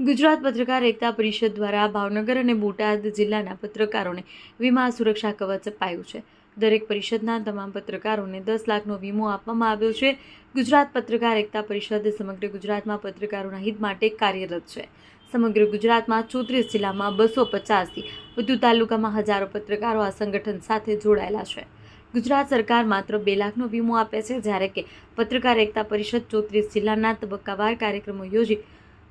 ગુજરાત પત્રકાર એકતા પરિષદ દ્વારા ભાવનગર અને બોટાદ જિલ્લાના પત્રકારોને વીમા સુરક્ષા કવચ અપાયું છે. દરેક પરિષદના તમામ પત્રકારોને દસ લાખનો વીમો આપવામાં આવ્યો છે. ગુજરાત પત્રકાર એકતા પરિષદ સમગ્ર ગુજરાતમાં પત્રકારોના હિત માટે કાર્યરત છે. સમગ્ર ગુજરાતમાં ચોત્રીસ જિલ્લામાં બસો પચાસથી વધુ તાલુકામાં હજારો પત્રકારો આ સંગઠન સાથે જોડાયેલા છે. ગુજરાત સરકાર માત્ર બે લાખનો વીમો આપે છે, જ્યારે કે પત્રકાર એકતા પરિષદ ચોત્રીસ જિલ્લાના તબક્કાવાર કાર્યક્રમો યોજી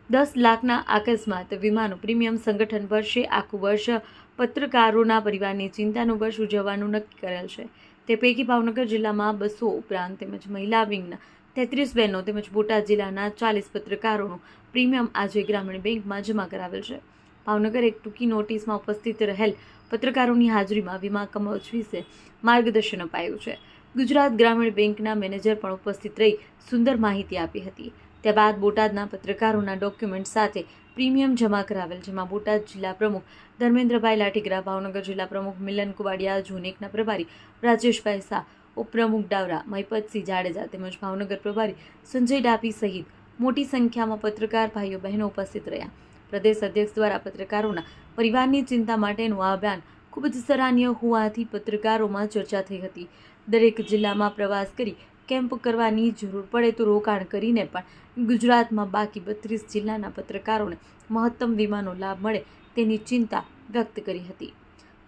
દસ લાખના અકસ્માત વીમાનું પ્રીમિયમ સંગઠન વર્ષે આખું વર્ષ પત્રકારોના પરિવારની ચિંતાનું વર્ષ ઉજવવાનું નક્કી કરેલ છે. તે પૈકી ભાવનગર જિલ્લામાં બસો ઉપરાંત તેમજ મહિલા વિંગના તેત્રીસ બહેનો તેમજ બોટાદ જિલ્લાના ચાલીસ પત્રકારોનું પ્રીમિયમ આજે ગ્રામીણ બેંકમાં જમા કરાવેલ છે. ભાવનગર એક ટૂંકી નોટિસમાં ઉપસ્થિત રહેલ પત્રકારોની હાજરીમાં વીમા કવચ વિશે માર્ગદર્શન અપાયું છે. ગુજરાત ગ્રામીણ બેંકના મેનેજર પણ ઉપસ્થિત રહી સુંદર માહિતી આપી હતી. ત્યારબાદ બોટાદના પત્રકારોના ડોક્યુમેન્ટ સાથે પ્રીમિયમ જમા કરાવેલ, જેમાં બોટાદ જિલ્લા પ્રમુખ ધર્મેન્દ્રભાઈ લાઠીગરા ભાવનગર જિલ્લા પ્રમુખ મિલન કુવાડિયા, ઝોનેકના પ્રભારી રાજેશભાઈ શાહ ઉપપ્રમુખ ડાવરા, મહિપતસિંહ જાડેજા તેમજ ભાવનગર પ્રભારી સંજય ડાપી સહિત મોટી સંખ્યામાં પત્રકાર ભાઈઓ બહેનો ઉપસ્થિત રહ્યા. પ્રદેશ અધ્યક્ષ દ્વારા પત્રકારોના પરિવારની ચિંતા માટેનું આ અભિયાન ખૂબ જ સરાહનીય હોવાથી પત્રકારોમાં ચર્ચા થઈ હતી. દરેક જિલ્લામાં પ્રવાસ કરી કેમ્પ કરવાની જરૂર પડે તો રોકાણ કરીને પણ ગુજરાતમાં બાકી બત્રીસ જિલ્લાના પત્રકારોને મહત્તમ વીમાનો લાભ મળે તેની ચિંતા વ્યક્ત કરી હતી.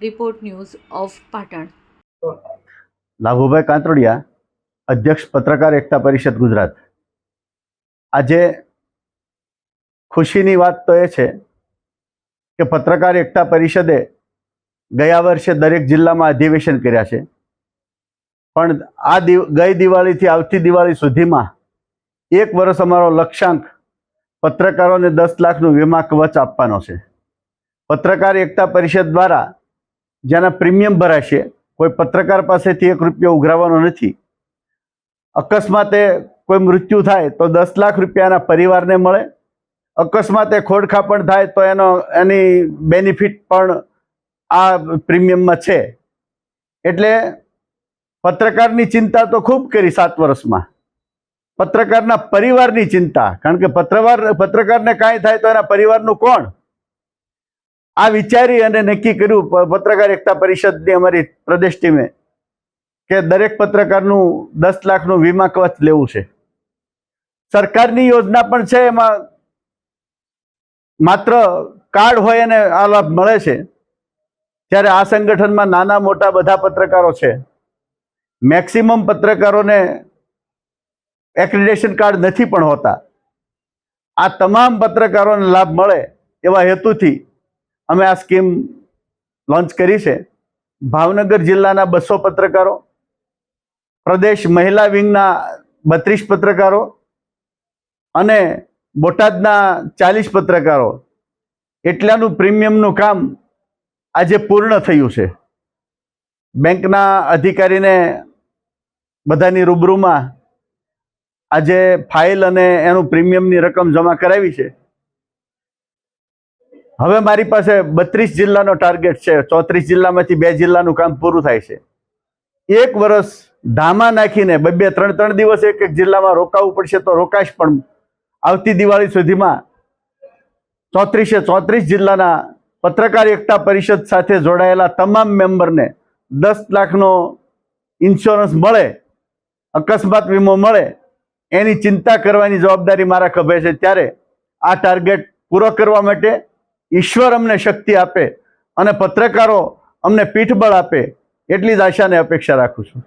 Report news of Patan. Labhubhai Kantrodiya, અધ્યક્ષ પત્રકાર એકતા પરિષદ ગુજરાત. આજે ખુશીની વાત તો એ છે કે પત્રકાર એકતા પરિષદે ગયા વર્ષે દરેક જિલ્લામાં અધિવેશન કર્યા છે. પણ આ ગઈ દિવાળીથી આવતી દિવાળી સુધીમાં એક વર્ષ અમારો લક્ષ્યાંક પત્રકારોને દસ લાખનું વીમા કવચ આપવાનો છે. પત્રકાર એકતા પરિષદ દ્વારા જેના પ્રીમિયમ ભરાશે કોઈ પત્રકાર પાસેથી એક રૂપિયો ઉઘરાવવાનો નથી. અકસ્માતે કોઈ મૃત્યુ થાય તો દસ લાખ રૂપિયાના પરિવારને મળે. અકસ્માતે ખોડખા પણ થાય તો એનો, એની બેનિફિટ પણ આ પ્રીમિયમમાં છે. એટલે પત્રકારની ચિંતા તો ખૂબ કરી સાત વર્ષમાં. પત્રકારના પરિવારની ચિંતા, કારણ કે પત્રવાર, પત્રકારને કાંઈ થાય તો એના પરિવારનું કોણ? આ વિચારી અને નક્કી કર્યું પત્રકાર એકતા પરિષદની અમારી પ્રદેશ ટીમે કે દરેક પત્રકારનું દસ લાખનું વીમા કવચ લેવું છે. સરકારની યોજના પણ છે એમાં. માત્ર કાર્ડ હોય અને આ લાભ મળે છે. ત્યારે આ સંગઠનમાં નાના મોટા બધા પત્રકારો છે. મેક્સિમમ પત્રકારોને એક્રિડેશન કાર્ડ નથી પણ હોતા. આ તમામ પત્રકારોને લાભ મળે એવા હેતુથી અમે આ સ્કીમ લોન્ચ કરી છે. ભાવનગર જિલ્લાના બસો પત્રકારો, પ્રદેશ મહિલા વિંગના બત્રીસ પત્રકારો અને બોટાદના ચાલીસ પત્રકારો. એટલાનું પ્રીમિયમનું કામ આજે પૂર્ણ થયું છે. બેંકના અધિકારીને બધાની રૂબરૂમાં આજે ફાઇલ અને એનું પ્રીમિયમની રકમ જમા કરાવી છે. હવે મારી પાસે બત્રીસ જિલ્લાનો ટાર્ગેટ છે, ચોત્રીસ જિલ્લામાંથી બે જિલ્લાનું કામ પૂરું થાય છે. એક વર્ષ ધામા નાખીને બે બે ત્રણ ત્રણ દિવસ એક એક જિલ્લામાં રોકાવું પડશે તો રોકાશ પણ આવતી દિવાળી સુધીમાં ચોત્રીસે ચોત્રીસ જિલ્લાના પત્રકાર એકતા પરિષદ સાથે જોડાયેલા તમામ મેમ્બરને દસ લાખનો ઇન્સ્યોરન્સ મળે અકસ્માત વીમો મળે, એની ચિંતા કરવાની જવાબદારી મારા ખભે છે. ત્યારે આ ટાર્ગેટ પૂરો કરવા માટે ઈશ્વર અમને શક્તિ આપે અને પત્રકારો અમને પીઠબળ આપે, એટલી જ આશા અને અપેક્ષા રાખું છું.